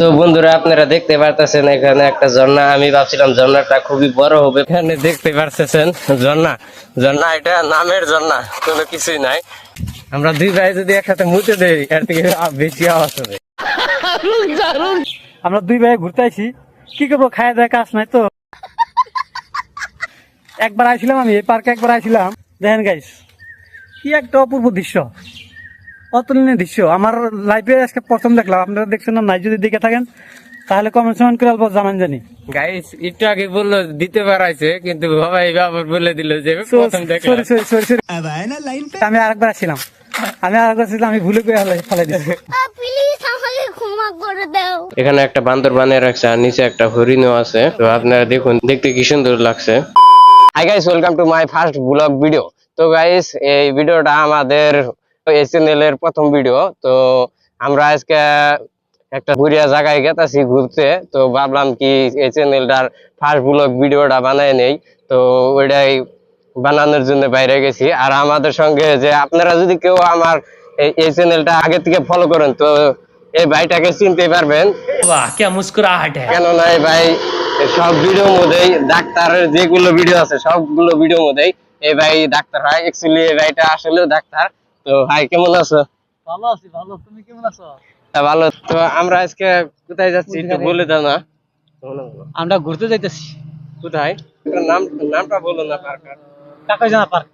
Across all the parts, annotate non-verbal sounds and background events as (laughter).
তো বন্ধুরা, আপনারা দেখতে পারতেছেন এখানে একটা ঝর্ণা। আমি ভাবছিলাম ঝর্ণাটা খুবই বড় হবে। এখানে দেখতে পারতেছেন ঝর্ণা। ঝর্ণা এটা নামের ঝর্ণা, কোনো কিছুই নাই। আমরা দুই ভাই যদি একসাথে মুতে দেই, এর থেকে বেশি আওয়াজ হবে। আমরা দুই ভাই ঘুরতে আইছি। কি করব, খায় দেয় কাজ নাই তো। একবার আইছিলাম আমি, এই পার্কে একবার আইছিলাম। দেখেন গাইস কি একটা অপূর্ব দৃশ্য। অতুলনীয় দৃশ্য। আমার লাইফে আজকে প্রথম দেখলাম। আপনারা দেখছেন না? নাই যদি দেখে থাকেন তাহলে কমেন্ট সমেন্ট করে অল্প জানান জানি। গাইস একটু আগে বলল দিতে পারাইছে কিন্তু বাবা এই আবার বলে দিল যে প্রথম দেখলাম। সরি সরি সরি সরি আমি আরেকবার আসছিলাম। আমি আরেকবার আসছিলাম আমি ভুলে করে ফেলাই দিচ্ছি প্লিজ আমাকে ক্ষমা করে দাও। এখানে একটা বান্দর বানিয়ে রাখছে আর নিচে একটা হরিণও আছে। তো আপনারা দেখুন দেখতে কি সুন্দর লাগছে। Hi guys welcome to my first blog video তো গাইস এই ভিডিওটা আমাদের এই প্রথম ভিডিও তো আমরা আজকে একটা ঘুরিয়া জায়গায় গেতাছি ঘুরতে তো ভাবলাম কি এই ফার্স্ট ভিডিওটা বানায় নেই তো ওইটাই বানানোর জন্য বাইরে গেছি। আর আমাদের সঙ্গে যে আপনারা যদি কেউ আমার এই চ্যানেলটা আগে থেকে ফলো করেন তো এই ভাইটাকে চিনতে পারবেন। কেননা এই ভাই সব ভিডিও মধ্যেই ডাক্তারের যেগুলো ভিডিও আছে সবগুলো ভিডিও মধ্যেই এই ভাই ডাক্তার হয়। অ্যাকচুয়ালি এই ভাইটা আসলেও ডাক্তার। তো ভাই কেমন আছো? ভালো আছি ভালো। তুমি কেমন আছো? তা ভালো। তো আমরা আজকে কোথায় যাচ্ছি একটু বলে দাও না। আমরা ঘুরতে যাইতেছি। কোথায়? নাম নামটা বলো না পার্কার পার্ক।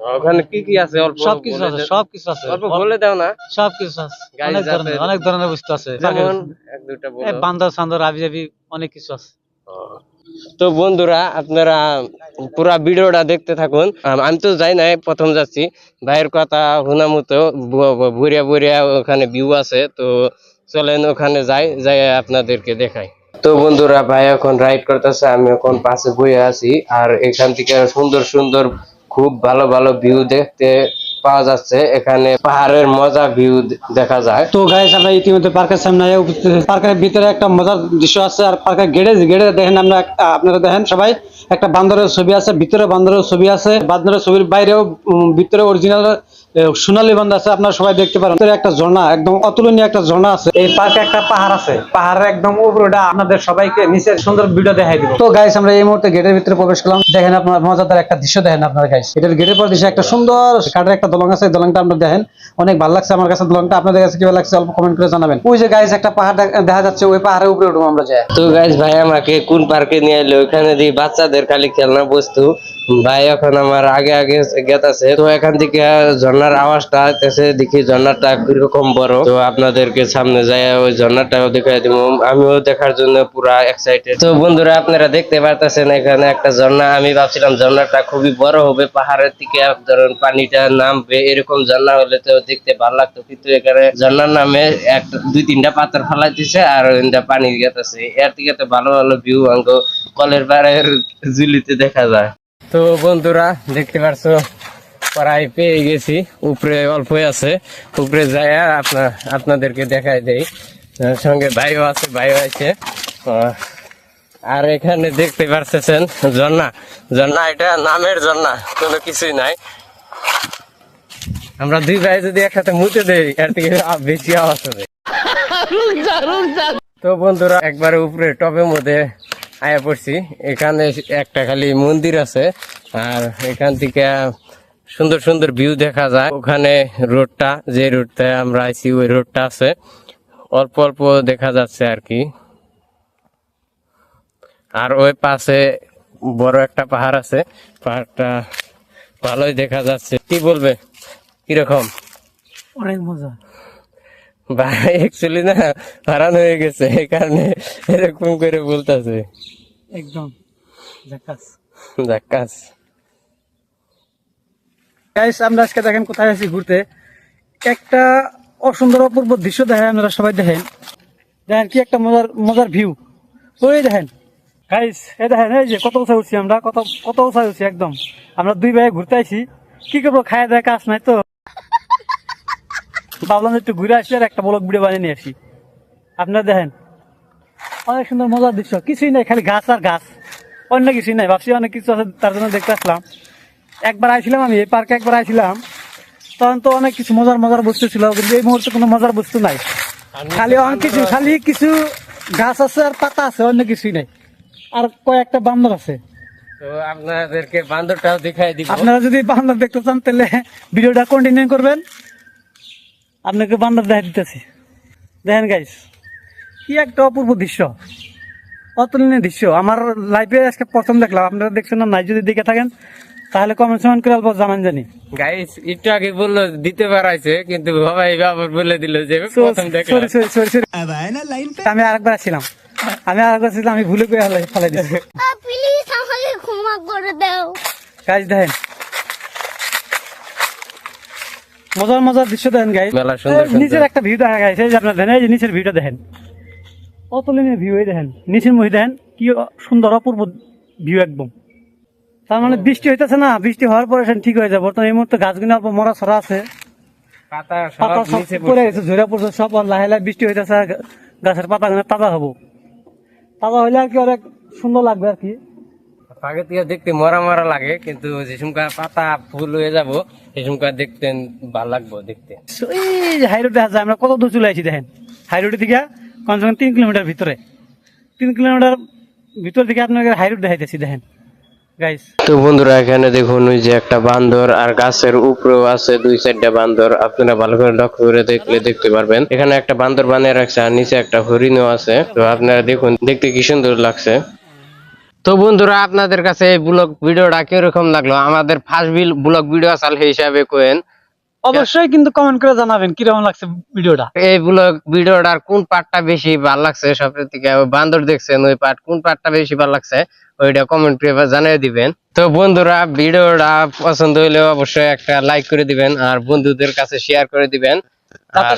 ওখানে কি কি আছে? অল্প সবকিছু আছে। সবকিছু আছে। অল্প বলে দাও না। সবকিছু আছে। অনেক ধরনের অনেক ধরনের বস্তু আছে। যেমন এক দুটা বলো। বান্দর সান্দর আবি যাবি অনেক কিছু আছে। তো বন্ধুরা আপনারা পুরা ভিডিওটা দেখতে থাকুন। আমি তো যাই নাই, প্রথম যাচ্ছি। ভাইয়ের কথা শোনা মতো বুড়িয়া বুড়িয়া ওখানে ভিউ আছে, তো চলেন ওখানে যাই যাই আপনাদেরকে দেখাই। তো বন্ধুরা, ভাই এখন রাইড করতেছে, আমি এখন পাশে বয়ে আছি, আর এখান থেকে সুন্দর সুন্দর, খুব ভালো ভালো ভিউ দেখতে পাওয়া যাচ্ছে, এখানে পাহাড়ের মজা ভিউ দেখা যায়। তো গাইস আমরা ইতিমধ্যে পার্কের সামনে পার্কের ভিতরে একটা মজার দৃশ্য আছে, আর পার্কের গেটে গেটে দেখেন আমরা আপনারা দেখেন সবাই, একটা বান্দরের ছবি আছে, ভিতরে বান্দরের ছবি আছে। বান্দরের ছবির বাইরেও ভিতরে অরিজিনাল সোনালী বান্ধ আছে আপনারা সবাই দেখতে পারেন। একটা ঝর্ণা একদম অতুলনীয় একটা ঝর্ণা আছে। এই পার্কে একটা পাহাড় আছে। পাহাড়ের একদম উপরেটা আপনাদের সবাইকে নিচে সুন্দর ভিডিও দেখাই দিব। তো গাইস আমরা এই মুহূর্তে গেটের ভিতরে প্রবেশ করলাম। দেখেন আপনার মজাদার একটা দৃশ্য দেখেন আপনার গাইস এটার গেটের পর দিশে একটা সুন্দর কাঠের একটা দলং আছে এই দলংটা আপনারা দেখেন। অনেক ভালো লাগছে আমার কাছে দলংটা। আপনাদের কাছে কীভাবে লাগছে অল্প কমেন্ট করে জানাবেন। ওই যে গাইস একটা পাহাড় দেখা যাচ্ছে ওই পাহাড়ের উপরে উঠবো আমরা যাই তো গাইস ভাই আমাকে কোন পার্কে নিয়ে এলো? ওখানে দিয়ে বাচ্চাদের খালি খেলনা বস্তু। ভাই, এখন আমার আগে আগে গেতাছে তো এখান থেকে ঝর্ণার আওয়াজটা আসতেছে, দেখি ঝর্ণাটা কীরকম বড়। তো আপনাদেরকে সামনে যাই ওই ঝর্ণাটাও দেখাই দিব। আমিও দেখার জন্য পুরা এক্সাইটেড তো বন্ধুরা, আপনারা দেখতে পারতেছেন এখানে একটা ঝর্ণা। আমি ভাবছিলাম ঝর্ণাটা খুবই বড় হবে, পাহাড়ের থেকে ধরুন পানিটা নামবে, এরকম ঝর্ণা হলে তো দেখতে ভালো লাগতো। কিন্তু এখানে ঝর্ণার নামে একটা দুই, তিনটা পাথর ফালাইতেছে আর পানি গেতেছে। এর থেকে তো ভালো ভালো ভিউ অঙ্ক কলের পাড়ের জুলিতে দেখা যায়। তো বন্ধুরা দেখতে পারছ প্রায় পেয়ে গেছি। উপরে অল্পই আছে। উপরে যায় আপনার আপনাদেরকে দেখাই দেই। সঙ্গে ভাইও আছে ভাইও আছে। আর এখানে দেখতে পারতেছেন ঝর্ণা। ঝর্ণা এটা নামের ঝর্ণা কোনো কিছুই নাই। আমরা দুই ভাই যদি একসাথে মুতে দেই এর থেকে বেশি আওয়াজ হবে। (laughs) তো বন্ধুরা একবারে উপরে টপের মধ্যে আয়া পড়ছি। এখানে একটা খালি মন্দির আছে, আর এখান থেকে সুন্দর সুন্দর ভিউ দেখা যায়। ওখানে রোডটা যে রোডটা আমরা আইছি, ওই রোডটা আছে। অল্প অল্প দেখা যাচ্ছে আর কি। আর ওই পাশে বড় একটা পাহাড় আছে। পাহাড়টা ভালোই দেখা যাচ্ছে। কি বলবে? কীরকম? অনেক মজা। ভাই অ্যাকচুয়ালি না হারান হয়ে গেছে এই কারণে এরকম করে বলতেছে। একদম। জাকাস জাক্কাস। গাইস আমরা আজকে দেখেন কোথায় আছি ঘুরতে। একটা অসুন্দর অপূর্ব দৃশ্য দেখেন আপনারা সবাই দেখেন। দেখেন কি একটা মজার মজার ভিউ ওই দেখেন। গাইস এই দেখেন এই যে কত উঁচা উঠছি আমরা কত কত উঁচা উঠছি একদম। আমরা দুই ভাই ঘুরতে আইছি। কি করব খায় দেয় কাজ নাই তো। ভাবলাম একটু ঘুরে আসি আর একটা ব্লগ ভিডিও বানিয়ে নিয়ে আসি। আপনারা দেখেন অনেক সুন্দর মজার দৃশ্য। কিছুই নাই খালি গাছ আর গাছ। অন্য কিছুই নাই ভাবছি অনেক কিছু আছে তার জন্য দেখতে আসলাম। একবার আইছিলাম আমি এই পার্কে একবার আইছিলাম। তখন তো অনেক কিছু মজার মজার বস্তু ছিল কিন্তু এই মুহূর্তে কোনো মজার বস্তু নাই। খালি অনেক কিছু খালি কিছু গাছ আছে আর পাতা আছে অন্য কিছুই নাই। আর কয়েকটা বান্দর আছে। আপনাদেরকে বান্দরটাও দেখাই দিব। আপনারা যদি বান্দর দেখতে চান তাহলে ভিডিওটা কন্টিনিউ করবেন। আপনাকে বান্দর দেখা দিতেছি। দেখেন গাইস কি একটা অপূর্ব দৃশ্য। অতুলনীয় দৃশ্য। আমার লাইফে আজকে প্রথম দেখলাম। আপনারা দেখছেন না? নাই যদি দেখে থাকেন তাহলে কমেন্ট সমেন্ট করে অল্প জানান জানি। গাইস একটু আগে বলল দিতে পারাইছে কিন্তু বাবা এই আবার বলে দিল যে প্রথম দেখলাম। সরি সরি সরি সরি আমি আরেকবার ছিলাম আমি আরেকবার ছিলাম আমি ভুলে করে ফেলাই দিয়েছি প্লিজ আমাকে ক্ষমা করে দাও। গাইজ দেখেন মজার মজার দৃশ্য দেখেন গাই। নিচের একটা ভিউ দেখা গেছে যে আপনার দেখেন এই যে নিচের ভিউটা দেখেন। অতুলনীয় ভিউ দেখেন নিচের মধ্যে দেখেন কি সুন্দর অপূর্ব ভিউ একদম। তার মানে বৃষ্টি হইতেছে না বৃষ্টি হওয়ার পরে সেখানে ঠিক হয়ে যাবে বর্তমানে এই মুহূর্তে গাছগুলো অল্প মরা ছড়া আছে। পাতা সব পড়ে গেছে ঝরে পড়ছে সব লাহে লাহে বৃষ্টি হইতেছে গাছের পাতাগুলো তাজা হব। তাজা হইলে আর কি অনেক সুন্দর লাগবে আর কি। আগে থেকে দেখতে মরা মরা লাগে কিন্তু যে সমকার পাতা ফুল হয়ে যাব সেই সমকার দেখতে ভালো লাগবো দেখতে। So, এই যে হাই রোড দেখা যায় আমরা কত দূর চলে আসছি দেখেন? হাই রোডের দিকে কমসে কম তিন কিলোমিটার ভিতরে। তিন কিলোমিটার ভিতর থেকে আপনাকে হাই রোড দেখাইতেছি দেখেন। গাইস তো বন্ধুরা এখানে দেখুন ওই যে একটা বান্দর আর গাছের উপরেও আছে দুই চারটা বান্দর। আপনারা ভালো করে লক্ষ্য করে দেখলে দেখতে পারবেন। এখানে একটা বান্দর বানিয়ে রাখছে আর নিচে একটা হরিণও আছে। তো আপনারা দেখুন দেখতে কি সুন্দর লাগছে। তো বন্ধুরা আপনাদের কাছে এই ব্লগ ভিডিওটা কীরকম লাগল? আমাদের ফার্স্ট ব্লগ ভিডিও আসাল হিসাবে কোয়েন। অবশ্যই কিন্তু কমেন্ট করে জানাবেন কীরকম লাগছে ভিডিওটা। এই ব্লগ ভিডিওটার কোন পার্টটা বেশি ভালো লাগছে সব থেকে? বান্দর দেখছেন ওই পার্ট কোন পার্টটা বেশি ভালো লাগছে? ওইটা কমেন্ট করে জানিয়ে দিবেন। তো বন্ধুরা ভিডিওটা পছন্দ হলে অবশ্যই একটা লাইক করে দিবেন আর বন্ধুদের কাছে শেয়ার করে দিবেন।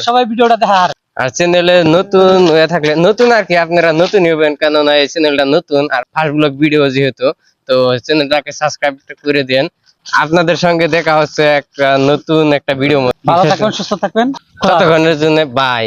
সবাই ভিডিওটা দেখার। আর চ্যানেলে নতুন হয়ে থাকলে নতুন আর কি আপনারা নতুন হবেন কেননা এই চ্যানেলটা নতুন আর ফার্স্ট ব্লগ ভিডিও যেহেতু তো চ্যানেলটাকে সাবস্ক্রাইব করে দেন। আপনাদের সঙ্গে দেখা হচ্ছে একটা নতুন একটা ভিডিও ভালো থাকবেন সুস্থ থাকবেন। ততক্ষণের জন্য বাই